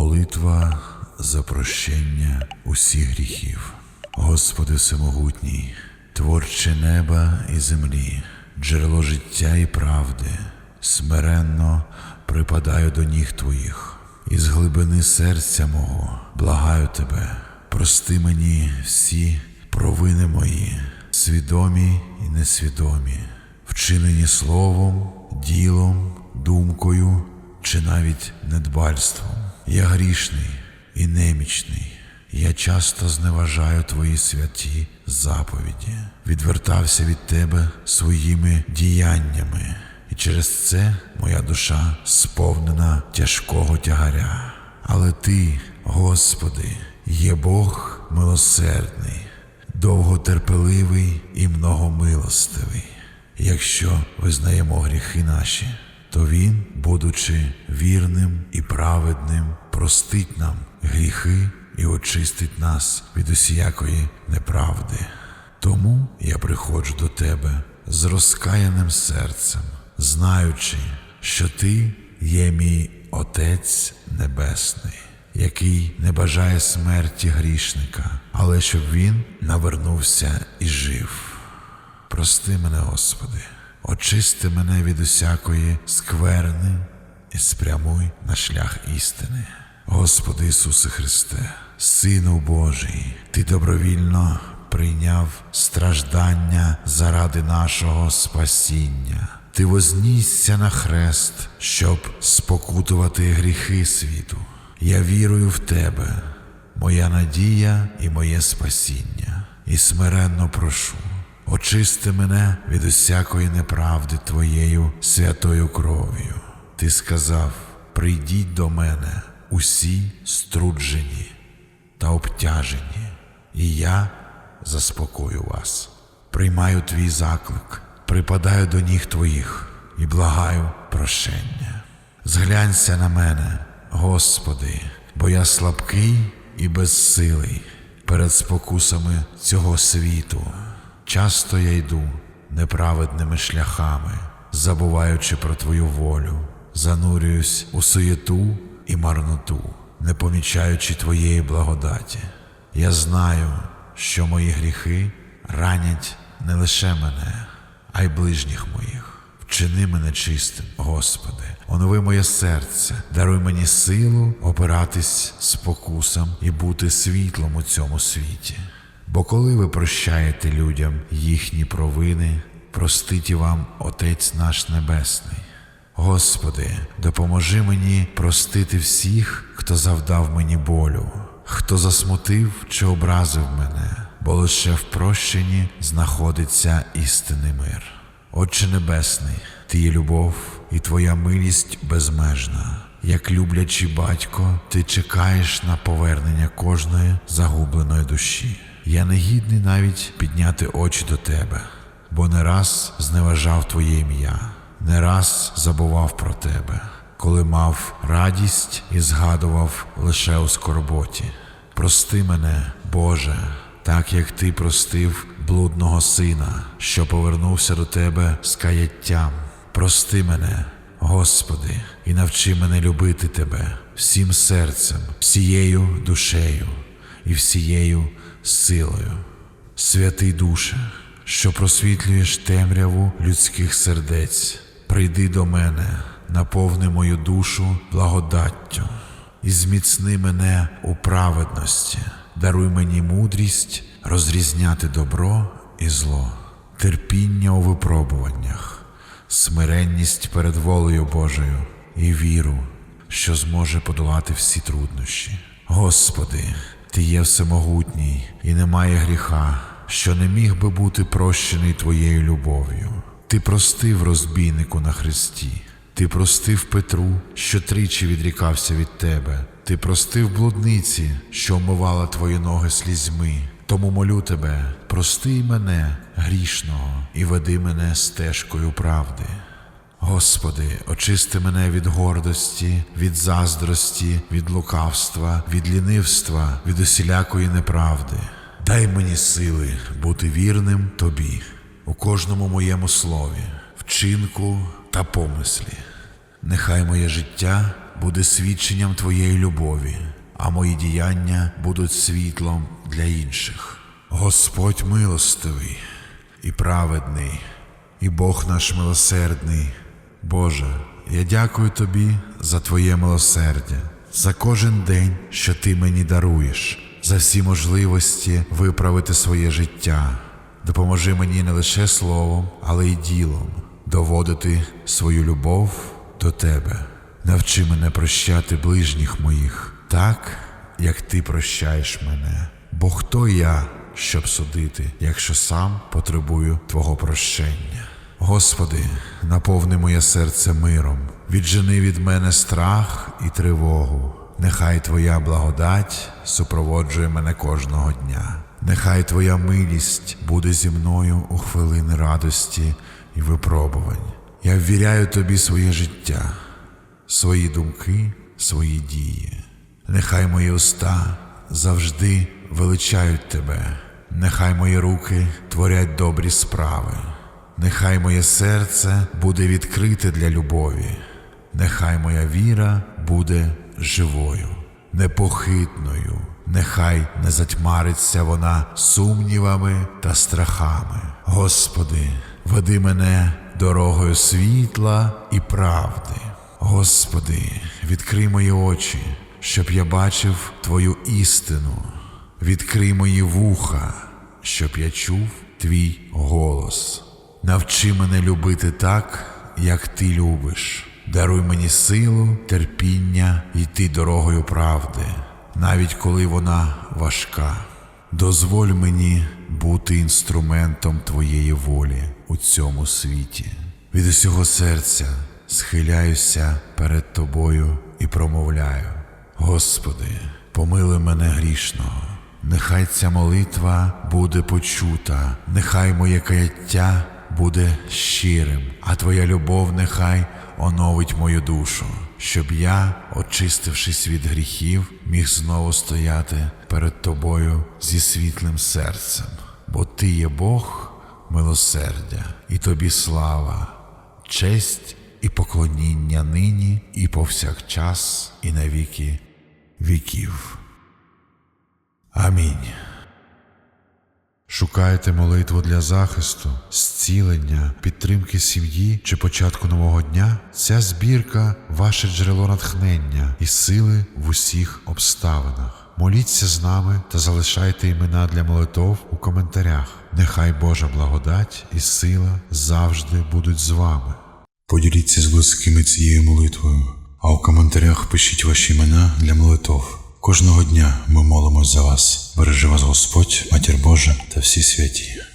Молитва за прощення усіх гріхів. Господи Всемогутній, Творче неба і землі, джерело життя і правди, смиренно припадаю до ніг Твоїх, із глибини серця мого благаю Тебе, прости мені всі провини мої, свідомі і несвідомі, вчинені словом, ділом, думкою чи навіть недбальством. Я грішний і немічний. Я часто зневажаю твої святі заповіді, відвертався від тебе своїми діяннями, і через це моя душа сповнена тяжкого тягаря. Але ти, Господи, є Бог милосердний, довготерпеливий і многомилостивий. Якщо визнаємо гріхи наші, то Він, будучи вірним і праведним, простить нам гріхи і очистить нас від усіякої неправди. Тому я приходжу до Тебе з розкаяним серцем, знаючи, що Ти є мій Отець Небесний, який не бажає смерті грішника, але щоб він навернувся і жив. Прости мене, Господи, очисти мене від усякої скверни і спрямуй на шлях істини. Господи Ісусе Христе, Сину Божий, Ти добровільно прийняв страждання заради нашого спасіння. Ти вознісся на хрест, щоб спокутувати гріхи світу. Я вірую в Тебе, моя надія і моє спасіння, і смиренно прошу. Очисти мене від усякої неправди Твоєю святою кров'ю. Ти сказав: прийдіть до мене усі струджені та обтяжені, і я заспокою вас. Приймаю твій заклик, припадаю до ніг твоїх і благаю прощення. Зглянься на мене, Господи, бо я слабкий і безсилий перед спокусами цього світу. Часто я йду неправедними шляхами, забуваючи про Твою волю, занурююсь у суєту і марноту, не помічаючи Твоєї благодаті. Я знаю, що мої гріхи ранять не лише мене, а й ближніх моїх. Вчини мене чистим, Господи, онови моє серце, даруй мені силу опиратись спокусам і бути світлом у цьому світі. Бо коли ви прощаєте людям їхні провини, простить вам Отець наш Небесний. Господи, допоможи мені простити всіх, хто завдав мені болю, хто засмутив чи образив мене, бо лише в прощенні знаходиться істинний мир. Отче Небесний, Ти є любов і Твоя милість безмежна. Як люблячий батько, ти чекаєш на повернення кожної загубленої душі. Я не гідний навіть підняти очі до тебе, бо не раз зневажав Твоє ім'я, не раз забував про тебе, коли мав радість і згадував лише у скорботі. Прости мене, Боже, так як Ти простив блудного сина, що повернувся до Тебе з каяттям. Прости мене, Господи, і навчи мене любити Тебе всім серцем, всією душею і всією силою. Святий душе, що просвітлюєш темряву людських сердець, прийди до мене, наповни мою душу благодаттю і зміцни мене у праведності, даруй мені мудрість розрізняти добро і зло, терпіння у випробуваннях, смиренність перед волею Божою і віру, що зможе подолати всі труднощі. Господи, Ти є всемогутній і немає гріха, що не міг би бути прощений Твоєю любов'ю. Ти простив розбійнику на хресті, ти простив Петру, що тричі відрікався від тебе, ти простив блудниці, що омивала твої ноги слізьми. Тому молю тебе, прости мене, грішного, і веди мене стежкою правди. Господи, очисти мене від гордості, від заздрості, від лукавства, від лінивства, від усілякої неправди. Дай мені сили бути вірним Тобі у кожному моєму слові, вчинку та помислі. Нехай моє життя буде свідченням Твоєї любові, а мої діяння будуть світлом для інших. Господь милостивий і праведний, і Бог наш милосердний. Боже, я дякую Тобі за Твоє милосердя, за кожен день, що Ти мені даруєш, за всі можливості виправити своє життя. Допоможи мені не лише словом, але й ділом доводити свою любов до Тебе. Навчи мене прощати ближніх моїх так, як Ти прощаєш мене. Бо хто я, щоб судити, якщо сам потребую Твого прощення? Господи, наповни моє серце миром, віджени від мене страх і тривогу. Нехай Твоя благодать супроводжує мене кожного дня. Нехай Твоя милість буде зі мною у хвилини радості і випробувань. Я ввіряю Тобі своє життя, свої думки, свої дії. Нехай мої уста завжди величають Тебе, нехай мої руки творять добрі справи, нехай моє серце буде відкрите для любові, нехай моя віра буде живою, непохитною, нехай не затьмариться вона сумнівами та страхами. Господи, веди мене дорогою світла і правди. Господи, відкрий мої очі, щоб я бачив Твою істину. Відкрий мої вуха, щоб я чув Твій голос. Навчи мене любити так, як Ти любиш. Даруй мені силу, терпіння йти дорогою правди, навіть коли вона важка. Дозволь мені бути інструментом Твоєї волі у цьому світі. Від усього серця схиляюся перед Тобою і промовляю: Господи, помили мене грішного. Нехай ця молитва буде почута, нехай моє каяття буде щирим, а Твоя любов нехай оновить мою душу, щоб я, очистившись від гріхів, міг знову стояти перед Тобою зі світлим серцем, бо Ти є Бог милосердя, і Тобі слава, честь і поклоніння нині і повсякчас, і на віки віків. Амінь. Шукаєте молитву для захисту, зцілення, підтримки сім'ї чи початку нового дня? Ця збірка ваше джерело натхнення і сили в усіх обставинах. Моліться з нами та залишайте імена для молитов у коментарях. Нехай Божа благодать і сила завжди будуть з вами. Поділіться з близькими цією молитвою, а у коментарях пишіть ваші імена для молитов. Кожного дня ми молимось за вас. Бережи вас Господь, Матір Божа та всі святі.